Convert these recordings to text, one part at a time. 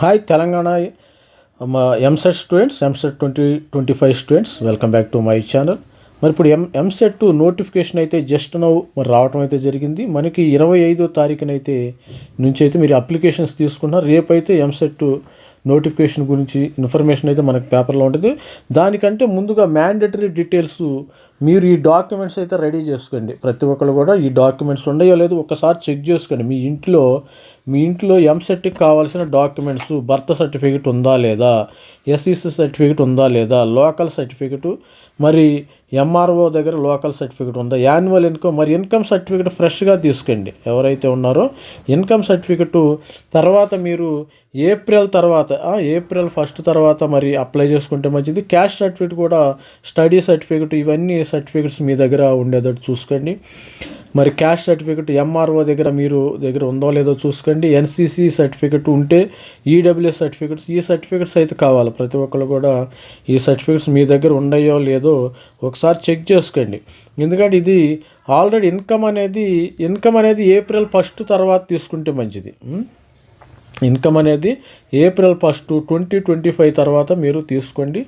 Hi Telangana మా EAMCET students EAMCET twenty twenty five students welcome back to my channel మరి ఇప్పుడు ఎం EAMCET notification అయితే జస్ట్ నౌ మరి రావడం అయితే జరిగింది. మనకి ఇరవై ఐదో తారీఖునైతే నుంచి అయితే మీరు అప్లికేషన్స్ తీసుకున్నారు రేపైతే ఎంసెట్ నోటిఫికేషన్ గురించి ఇన్ఫర్మేషన్ అయితే మనకు పేపర్లో ఉంటుంది. దానికంటే ముందుగా మ్యాండేటరీ డీటెయిల్స్ మీరు ఈ డాక్యుమెంట్స్ అయితే రెడీ చేసుకోండి. ప్రతి ఒక్కరు కూడా ఈ డాక్యుమెంట్స్ ఉన్నాయో లేదో ఒకసారి చెక్ చేసుకోండి. మీ ఇంట్లో మీ ఇంట్లో ఎంసెట్కి కావాల్సిన డాక్యుమెంట్స్ బర్త్ సర్టిఫికేట్ ఉందా లేదా ఎస్ఈసి సర్టిఫికేట్ ఉందా లేదా లోకల్ సర్టిఫికేట్ మరి ఎంఆర్ఓ దగ్గర లోకల్ సర్టిఫికేట్ ఉందా యాన్యువల్ ఇన్కమ్ మరి ఇన్కమ్ సర్టిఫికేట్ ఫ్రెష్గా తీసుకోండి. ఎవరైతే ఉన్నారో ఇన్కమ్ సర్టిఫికేట్ తర్వాత మీరు ఏప్రిల్ తర్వాత ఏప్రిల్ ఫస్ట్ తర్వాత మరి అప్లై చేసుకుంటే మంచిది. క్యాష్ సర్టిఫికేట్ కూడా స్టడీ సర్టిఫికేట్ ఇవన్నీ సర్టిఫికేట్స్ మీ దగ్గర ఉండేటట్టు చూసుకోండి. మరి క్యాష్ సర్టిఫికేట్ ఎంఆర్ఓ దగ్గర మీరు దగ్గర ఉందో లేదో చూసుకోండి. ఎన్సీసీ సర్టిఫికేట్ ఉంటే ఈడబ్ల్యూఎస్ సర్టిఫికేట్స్ ఈ సర్టిఫికేట్స్ అయితే కావాలి. ప్రతి ఒక్కరు కూడా ఈ సర్టిఫికేట్స్ మీ దగ్గర ఉన్నాయో లేదో ఒకసారి చెక్ చేసుకోండి. ఎందుకంటే ఇది ఆల్రెడీ ఇన్కమ్ అనేది ఇన్కమ్ అనేది ఏప్రిల్ ఫస్ట్ తర్వాత తీసుకుంటే మంచిది. ఇన్కమ్ అనేది April first twenty twenty five తర్వాత మీరు తీసుకోండి.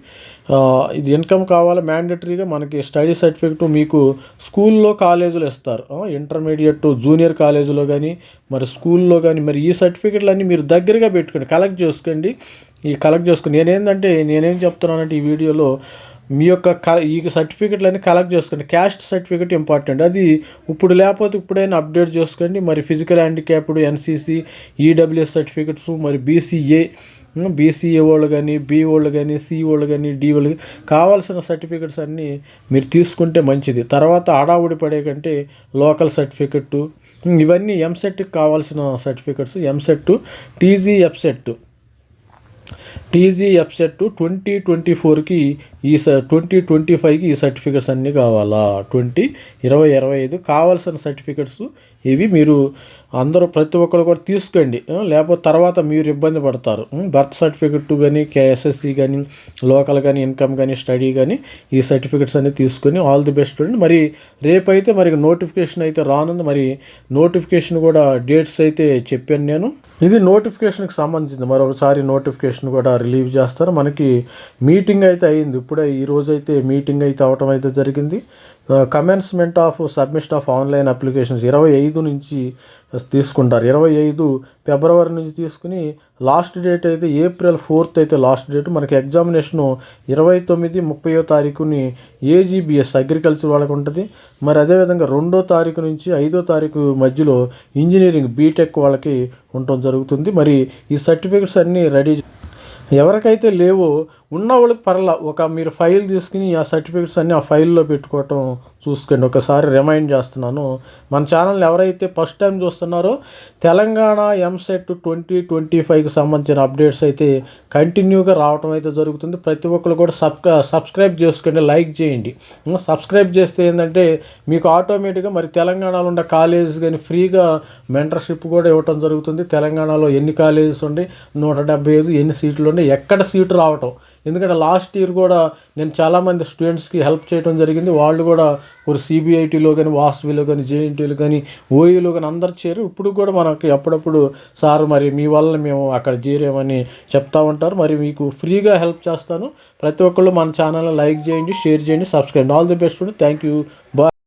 ఇది ఇన్కమ్ కావాలి మ్యాండేటరీగా మనకి స్టడీ సర్టిఫికెట్ మీకు స్కూల్లో కాలేజీలో ఇస్తారు. ఇంటర్మీడియట్ జూనియర్ కాలేజీలో కానీ మరి స్కూల్లో కానీ మరి ఈ సర్టిఫికెట్లు అన్నీ మీరు దగ్గరగా పెట్టుకోండి కలెక్ట్ చేసుకోండి. ఈ కలెక్ట్ చేసుకుని నేనేంటంటే నేనేం చెప్తున్నానంటే ఈ వీడియోలో మీ యొక్క క ఈ సర్టిఫికెట్లన్నీ కలెక్ట్ చేసుకోండి. క్యాస్ట్ సర్టిఫికెట్ ఇంపార్టెంట్ అది ఇప్పుడు లేకపోతే ఇప్పుడైనా అప్డేట్ చేసుకోండి. మరి physical handicapped NCC EWS certificates మరి బీసీఏ బీసీఏ వాళ్ళు కానీ బీ వాళ్ళు కానీ సి వాళ్ళు కానీ డి వాళ్ళు కావాల్సిన సర్టిఫికెట్స్ అన్నీ మీరు తీసుకుంటే మంచిది. తర్వాత ఆడావుడి పడే కంటే లోకల్ సర్టిఫికెట్ ఇవన్నీ ఎంసెట్కి కావాల్సిన certificates EAMCET TG EAPCET TG EAPCET twenty twenty ఫోర్కి ఈ స ట్వంటీ ట్వంటీ ఫైవ్కి ఈ సర్టిఫికెట్స్ అన్నీ కావాలా? ట్వంటీ ఇరవై ఇరవై ఐదు కావాల్సిన సర్టిఫికెట్స్ ఇవి మీరు అందరూ ప్రతి ఒక్కరు కూడా తీసుకోండి. లేకపోతే తర్వాత మీరు ఇబ్బంది పడతారు. బర్త్ సర్టిఫికెట్ కానీ ఎస్ఎస్సి కానీ లోకల్ కానీ ఇన్కమ్ కానీ స్టడీ కానీ ఈ సర్టిఫికెట్స్ అన్ని తీసుకొని ఆల్ ది బెస్ట్ అండి. మరి రేపైతే మరి నోటిఫికేషన్ అయితే రానుంది. మరి నోటిఫికేషన్ కూడా డేట్స్ అయితే చెప్పాను నేను. ఇది నోటిఫికేషన్కి సంబంధించింది. మరొకసారి నోటిఫికేషన్ కూడా రిలీవ్ చేస్తారు. మనకి మీటింగ్ అయితే అయింది. ఇప్పుడే ఈ రోజు అయితే మీటింగ్ అయితే అవటం అయితే జరిగింది. Commencement of submission of online applications ఇరవై ఐదు నుంచి తీసుకుంటారు. ఇరవై ఐదు ఫిబ్రవరి నుంచి తీసుకుని లాస్ట్ డేట్ అయితే ఏప్రిల్ ఫోర్త్ అయితే లాస్ట్ డేట్ మనకి ఎగ్జామినేషను ఇరవై తొమ్మిది ముప్పయో తారీఖుని ఏజీబీఎస్ అగ్రికల్చర్ వాళ్ళకు ఉంటుంది. మరి అదేవిధంగా రెండో తారీఖు నుంచి ఐదో తారీఖు మధ్యలో ఇంజనీరింగ్ బీటెక్ వాళ్ళకి ఉండటం జరుగుతుంది. మరి ఈ సర్టిఫికెట్స్ అన్నీ రెడీ ఎవరికైతే లేవో ఉన్న వాళ్ళకి పర్లా. ఒక మీరు ఫైల్ తీసుకుని ఆ సర్టిఫికెట్స్ అన్నీ ఆ ఫైల్లో పెట్టుకోవటం చూసుకోండి. ఒకసారి రిమైండ్ చేస్తున్నాను. మన ఛానల్ ఎవరైతే ఫస్ట్ టైం చూస్తున్నారో తెలంగాణ ఎంసెట్ ట్వంటీ ట్వంటీ ఫైవ్కి సంబంధించిన అప్డేట్స్ అయితే కంటిన్యూగా రావటం అయితే జరుగుతుంది. ప్రతి ఒక్కరు కూడా సబ్ సబ్స్క్రైబ్ చేసుకోండి లైక్ చేయండి. సబ్స్క్రైబ్ చేస్తే ఏంటంటే మీకు ఆటోమేటిక్గా మరి తెలంగాణలో ఉన్న కాలేజెస్ కానీ ఫ్రీగా మెంటర్షిప్ కూడా ఇవ్వటం జరుగుతుంది. తెలంగాణలో ఎన్ని కాలేజెస్ ఉండి నూట డెబ్బై ఐదు ఎన్ని సీట్లు ఉండి ఎక్కడ సీటు రావటం. ఎందుకంటే లాస్ట్ ఇయర్ కూడా నేను చాలామంది స్టూడెంట్స్కి హెల్ప్ చేయడం జరిగింది. వాళ్ళు కూడా ఇప్పుడు సిబిఐటీలో కానీ వాసవిలో కానీ జేఎన్టీలో కానీ ఓఈలో కానీ అందరు చేరు ఇప్పుడు కూడా మనకి అప్పుడప్పుడు సార్ మరి మీ వల్ల మేము అక్కడ చేరామని చెప్తా ఉంటారు. మరి మీకు ఫ్రీగా హెల్ప్ చేస్తాను. ప్రతి ఒక్కళ్ళు మన ఛానల్ లైక్ చేయండి షేర్ చేయండి subscribe all the best thank you bye